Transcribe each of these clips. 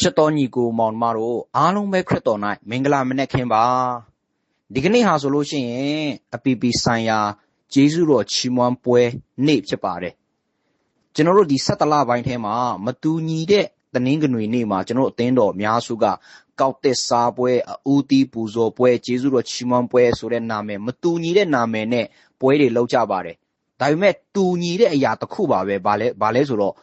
ချစ်တော်ညီကိုမောင်နှမတို့အားလုံးပဲခရစ်တော်၌မင်္ဂလာမနက်ခင်းပါဒီကနေ့ဟာဆိုလို့ရှိရင်အပီပီဆိုင်ရာဂျေဇုတော်ချီးမွမ်းပွဲနေ့ဖြစ်ပါတယ်ကျွန်တော်တို့ဒီဆက်တလပိုင်းထဲမှာမတူညီတဲ့တနင်္ဂနွေနေ့မှာကျွန်တော်တို့အသင်းတော်အများစုကကောက်တက်စားပွဲအူတီပူဇော်ပွဲဂျေဇုတော်ချီးမွမ်းပွဲဆိုတဲ့နာမည်မတူညီတဲ့နာမည်နဲ့ပွဲတွေလုပ်ကြပါတယ်ဒါပေမဲ့တူညီတဲ့အရာတစ်ခုပါပဲဗာလဲဗာလဲဆိုတော့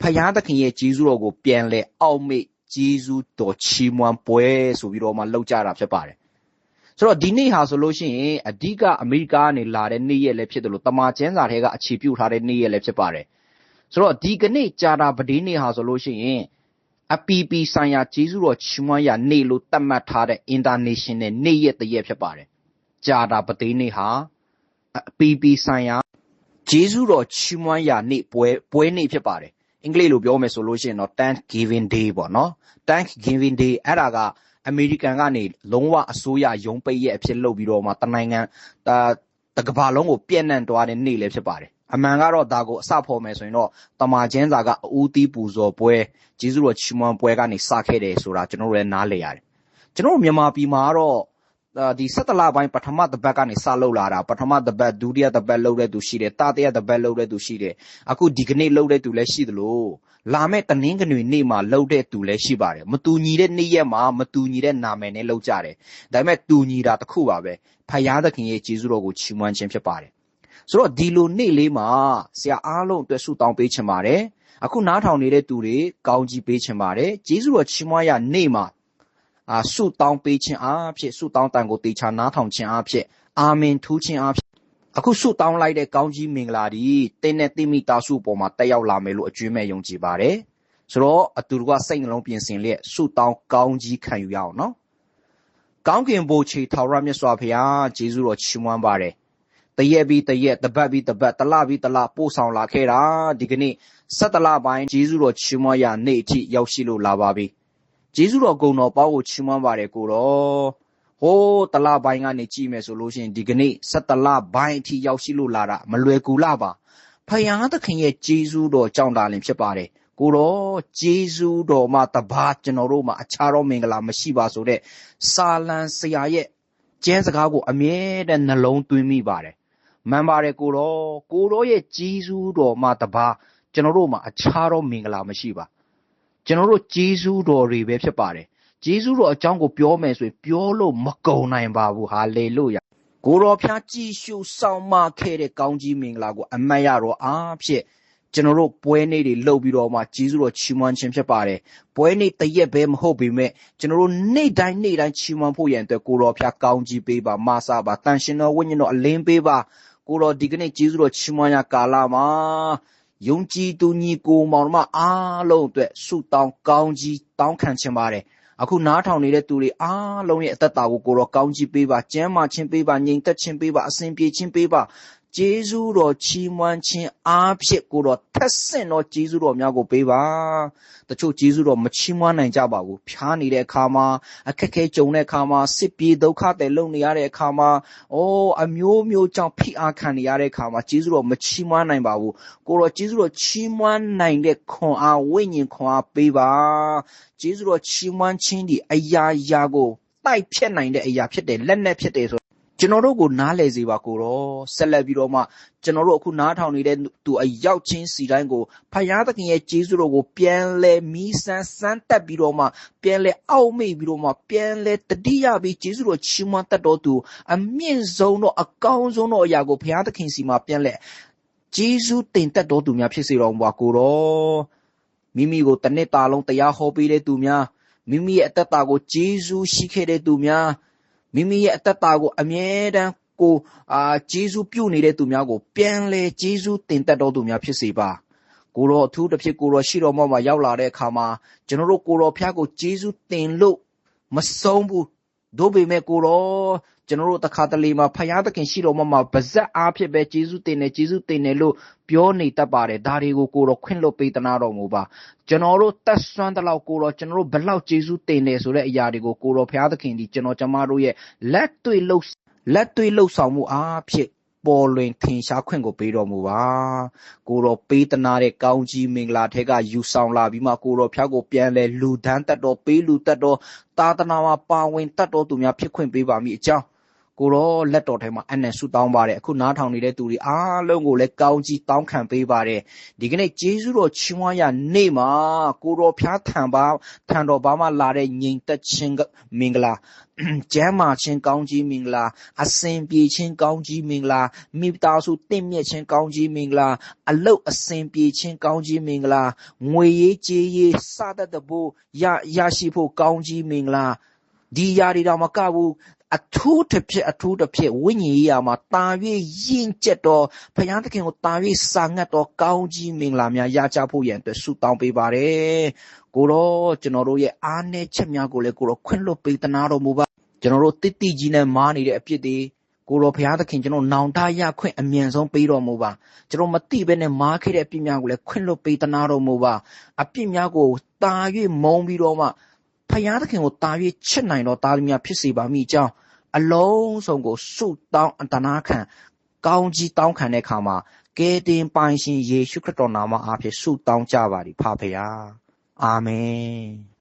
ဖယားသခင်ရဲ့ဂျေဇုတော်ကိုပြန်လဲအောက်မေ့ ဂျေဇုတော်ချီးမွမ်းပွဲဆိုပြီးတော့မှလုပ်ကြတာဖြစ်ပါတယ်ဆိုတော့ဒီနေ့ဟာဆိုလို့ရှိရင်အဓိကအမေရိကကနေလာတဲ့နေ့ရက်လည်းဖြစ်တယ်လို့တမန်ကျမ်းစာထဲကအခြေပြုထားတဲ့နေ့ရက်လည်းဖြစ်ပါတယ်ဆိုတော့ဒီကနေ့ကြာတာပတိနေ့ဟာဆိုလို့ရှိရင်အပီပီဆိုင်ရာဂျေဇုတော်ချီးမွမ်းရာနေ့လို့သတ်မှတ်ထားတဲ့ international နေ့ရက်တရက်ဖြစ်ပါတယ်ကြာတာပတိနေ့ဟာအပီပီဆိုင်ရာဂျေဇုတော်ချီးမွမ်းရာနေ့ပွဲပွဲနေ့ဖြစ်ပါတယ် အင်္ဂလိပ်လိုပြောမယ်ဆိုလို့ရှိရင်တော့ Thanksgiving Day ပေါ့နော် Thanksgiving Day အဲ့ဒါကအမေရိကန်ကနေလုံးဝအစိုးရရုံးပိတ်ရက်အဖြစ်လုပ်ပြီးတော့မှတနိုင်ငံတာတကဘာလုံးကိုပြည့်နှံ့သွားတဲ့နေ့လည်းဖြစ်ပါတယ်အမှန်ကတော့ဒါကိုအစဖော်မယ်ဆိုရင်တော့တမာချင်းစာကအဦးတီးပူဇော်ပွဲဂျေဇုတော်ချီးမွမ်းပွဲကနေစခဲ့တယ်ဆိုတာကျွန်တော်တို့လည်းနားလည်ရတယ်ကျွန်တော်တို့မြန်မာပြည်မှာကတော့ ဒီ17လပိုင်းပထမတစ်ပတ်ကနေစလုပ်လာတာပထမတစ်ပတ်ဒုတိယတစ်ပတ်လုပ်တဲ့သူရှိတယ်တတိယတစ်ပတ်လုပ်တဲ့သူရှိတယ်အခုဒီကနေ့လုပ်တဲ့သူလည်းရှိသလိုလာမဲ့တနင်္ဂနွေနေ့မှာလုပ်တဲ့သူလည်းရှိပါတယ်မတူညီတဲ့နေ့ရက်မှာမတူညီတဲ့နာမည်နဲ့လုပ်ကြတယ်ဒါပေမဲ့တူညီတာတစ်ခုပါပဲဖယားသခင်ရဲ့ကျေးဇူးတော်ကိုချီးမွမ်းခြင်းဖြစ်ပါတယ်ဆိုတော့ဒီလိုနေ့လေးမှာဆရာအားလုံးအတွက်ဆုတောင်းပေးချင်ပါတယ်အခုနားထောင်နေတဲ့သူတွေကောင်းကြီးပေးချင်ပါတယ်ကျေးဇူးတော်ချီးမွမ်းရနေ့မှာ အာဆုတောင်းပေးခြင်းအားဖြင့်ဆုတောင်းတန်ကိုတေချာနားထောင်ခြင်းအားဖြင့်အာမင်ထူးခြင်းအားဖြင့်အခုဆုတောင်းလိုက်တဲ့ကောင်းကြီးမင်္ဂလာဒီတင်းနဲ့တိမိတာစုပေါ်မှာတက်ရောက်လာမယ်လို့အကျွမ်းမဲ့ယုံကြည်ပါတယ်ဆိုတော့အတူတကွစိတ်နှလုံးပြင်ဆင်လျက်ဆုတောင်းကောင်းကြီးခံယူရအောင်နော်ကောင်းကင်ဘိုးချေထောင်ရမြတ်စွာဘုရားဂျေဇုတော်ချီးမွမ်းပါတယ်တရက်ပြီးတရက်တပတ်ပြီးတပတ်တလပြီးတလပို့ဆောင်လာခဲ့တာဒီကနေ့ဆက်တလပိုင်းဂျေဇုတော်ချီးမွမ်းရနေ့အထိရောက်ရှိလို့လာပါပြီ ဂျေဇုတော်ဂုဏ်တော်ပေါင်းကိုချီးမွမ်းပါတယ်ကိုတော်ဟိုးတလပိုင်းကနေကြည့်မယ်ဆိုလို့ရှိရင်ဒီကနေ့ဆက်တလပိုင်းအထိရောက်ရှိလို့လာတာမလွယ်ကူလာပါဖယားသခင်ရဲ့ဂျေဇုတော်ကြောင့်တာလင်ဖြစ်ပါတယ်ကိုတော့ဂျေဇုတော်မှာတပါးကျွန်တော်တို့မှာအခြားသောမင်္ဂလာမရှိပါဆိုတဲ့စာလံဆရာရဲ့ကျမ်းစကားကိုအမြဲတမ်းနှလုံးသွင်းမိပါတယ်မှန်ပါတယ်ကိုတော့ကိုတော့ရဲ့ဂျေဇုတော်မှာတပါးကျွန်တော်တို့မှာအခြားသောမင်္ဂလာမရှိပါ ကျွန်တော်တို့ဂျေဇုတော်တွေပဲဖြစ်ပါတယ်ဂျေဇုတော်အကြောင်းကိုပြောမယ်ဆိုရင်ပြောလို့မကုန်နိုင်ပါဘူးဟာလေလုယာကိုတော်ဖျားကြည်ရှုဆောင်မခဲ့တဲ့ကောင်းကြီးမင်္ဂလာကိုအမတ်ရတော့အားဖြင့်ကျွန်တော်တို့ပွဲနေ့တွေလှုပ်ပြီးတော့မှဂျေဇုတော်ချီးမွမ်းခြင်းဖြစ်ပါတယ်ပွဲနေ့တရက်ပဲမဟုတ်ပေမဲ့ကျွန်တော်တို့နေ့တိုင်းနေ့တိုင်းချီးမွမ်းဖို့ရန်အတွက်ကိုတော်ဖျားကောင်းကြီးပေးပါမဆာပါတန်ရှင်တော်ဝိညာဉ်တော်အလင်းပေးပါကိုတော်ဒီကနေ့ဂျေဇုတော်ချီးမွမ်းရကာလမှာ ယုံကြည်သူညီကိုမောင်မအားလုံးအတွက်ဆုတောင်းကောင်းကြီးတောင်းခံခြင်းပါတယ်အခုနားထောင်နေတဲ့သူတွေအားလုံးရဲ့အသက်တာကိုကိုတော့ကောင်းကြီးပေးပါကျမ်းမာခြင်းပေးပါငြိမ်သက်ခြင်းပေးပါအစဉ်ပြေခြင်းပေးပါ ဂျေဇုတော်ချီးမွမ်းခြင်းအားဖြင့်ကိုတော့ထက်ဆင့်သောဂျေဇုတော်များကိုပေးပါတချို့ဂျေဇုတော်မချီးမွမ်းနိုင်ကြပါဘူးဖြားနေတဲ့အခါမှာအခက်ခဲကြုံတဲ့အခါမှာစစ်ပြေဒုက္ခတွေလုံနေရတဲ့အခါမှာအိုးအမျိုးမျိုးကြောင့်ဖိအားခံနေရတဲ့အခါမှာဂျေဇုတော်မချီးမွမ်းနိုင်ပါဘူးကိုတော့ဂျေဇုတော်ချီးမွမ်းနိုင်တဲ့ခွန်အားဝိညာဉ်ခွန်အားပေးပါဂျေဇုတော်ချီးမွမ်းခြင်းဒီအရာရာကိုတိုက်ဖြတ်နိုင်တဲ့အရာဖြစ်တယ်လက်နဲ့ဖြစ်တယ်ဆို ကျွန်တော်တို့ကိုနားလည်စေပါကိုတော့ဆက်လက်ပြီးတော့မှကျွန်တော်တို့အခုနားထောင်နေတဲ့သူအရောက်ချင်းစီတိုင်းကိုဖယားသခင်ရဲ့ကျေးဇူးတော်ကိုပြန်လဲမီးစမ်းစမ်းတက်ပြီးတော့မှပြန်လဲအောက်မေ့ပြီးတော့မှပြန်လဲတတိယပြီးကျေးဇူးတော်ချီးမွမ်းတတ်တော်သူအမြင့်ဆုံးတော့အကောင်းဆုံးတော့အရာကိုဖယားသခင်စီမှာပြန်လဲကျေးဇူးတင်တတ်တော်သူများဖြစ်စေတော်မူပါကိုတော့မိမိကိုတနစ်တာလုံးတရားဟောပေးတဲ့သူများမိမိရဲ့အသက်တာကိုကျေးဇူးရှိခဲ့တဲ့သူများ မိမိရဲ့အသက်တာကိုအမြဲတမ်းကိုအာဂျေဇုပြုနေတဲ့သူများကိုပြန်လဲဂျေဇုတင်တက်တော်သူများဖြစ်စေပါကိုရောအထူးတစ်ဖြစ်ကိုရောရှိတော်မှာရောက်လာတဲ့အခါမှာကျွန်တော်တို့ကိုရောဖျားကိုဂျေဇုတင်လို့မဆုံးဘူး တို့ပေမဲ့ကိုရောကျွန်တော်တို့တခါတလေမှာဖယားသခင်ရှိတော်မှာဗဇက်အားဖြစ်ပဲဂျေဇုတင်တယ်ဂျေဇုတင်တယ်လို့ပြောနေတတ်ပါတယ်ဒါတွေကိုကိုရောခွင့်လွတ်ပေးတနာတော်မူပါကျွန်တော်တို့တက်ဆွမ်းတလောက်ကိုရောကျွန်တော်တို့ဘလောက်ဂျေဇုတင်တယ်ဆိုတဲ့အရာတွေကိုကိုရောဖယားသခင်ဒီကျွန်တော်ကျမတို့ရဲ့လက်တွေ့လှုပ်လက်တွေ့လှုပ်ဆောင်မှုအားဖြင့် ပေါ်လွင်ထင်ရှားခွင့်ကိုပေးတော်မူပါကိုတော်ပေးတနာတဲ့ကောင်းကြီးမင်္ဂလာထဲကယူဆောင်လာပြီးမှကိုတော်ဖျားကိုပြန်လဲလူဒန်းတတ်တော်ပေးလူတတ်တော်သာသနာမှာပါဝင်တတ်တော်သူများဖြစ်ခွင့်ပေးပါမိအကြောင်း ကိုတော့လက်တော်ထဲမှာအနက်ဆုတောင်းပါတယ်အခုနားထောင်နေတဲ့သူတွေအားလုံးကိုလည်းကောင်းကြီးတောင်းခံပေးပါတယ်ဒီကနေ့ဂျေဇုတော်ချီးမွမ်းရနေ့မှာကိုတော်ဖျားထံပါထံတော်ဘာမှလာတဲ့ညီတက်ခြင်းမင်္ဂလာကျမ်းမာခြင်းကောင်းကြီးမင်္ဂလာအစဉ်ပြေခြင်းကောင်းကြီးမင်္ဂလာမိသားစုတင့်မြတ်ခြင်းကောင်းကြီးမင်္ဂလာအလုတ်အစဉ်ပြေခြင်းကောင်းကြီးမင်္ဂလာငွေရေးကြေးရေးစတတ်တဲ့ဘို့ရရရှိဖို့ကောင်းကြီးမင်္ဂလာဒီຢာတွေတော့မကဘူး အထူးတစ်ဖြစ်အထူးတစ်ဖြစ်ဝိညာဉ်ရေးရာမှာတာ၍ယဉ်ကျက်တော်ဘုရားသခင်ကိုတာ၍စာငတ်တော်ကောင်းကြီးမင်္ဂလာများရကြဖို့ရန်အတွက်ဆုတောင်းပေးပါတယ်ကိုတော့ကျွန်တော်တို့ရဲ့အားနည်းချက်များကိုလည်းကိုတော့ခွင့်လွှတ်ပေးသနာတော်မူပါကျွန်တော်တို့တိတိကြီးနဲ့မားနေတဲ့အဖြစ်တွေကိုတော်ဘုရားသခင်ကျွန်တော်နောင်တရခွင့်အမြန်ဆုံးပေးတော်မူပါကျွန်တော်မတိဘဲနဲ့မားခဲ့တဲ့အပြစ်များကိုလည်းခွင့်လွှတ်ပေးသနာတော်မူပါအပြစ်များကိုတာ၍မုံပြီးတော့မှဖယားသခင်ကိုတာ၍ချစ်နိုင်တော်သားသမီးများဖြစ်စေပါမိကြောင်း အလုံးစုံကိုဆုတောင်းအတနာခံကောင်းကြီးတောင်းခံတဲ့အခါမှာကယ်တင်ပိုင်ရှင်ယေရှုခရစ်တော်နာမအားဖြင့်ဆုတောင်းကြပါသည်ဖဖယားအာမင်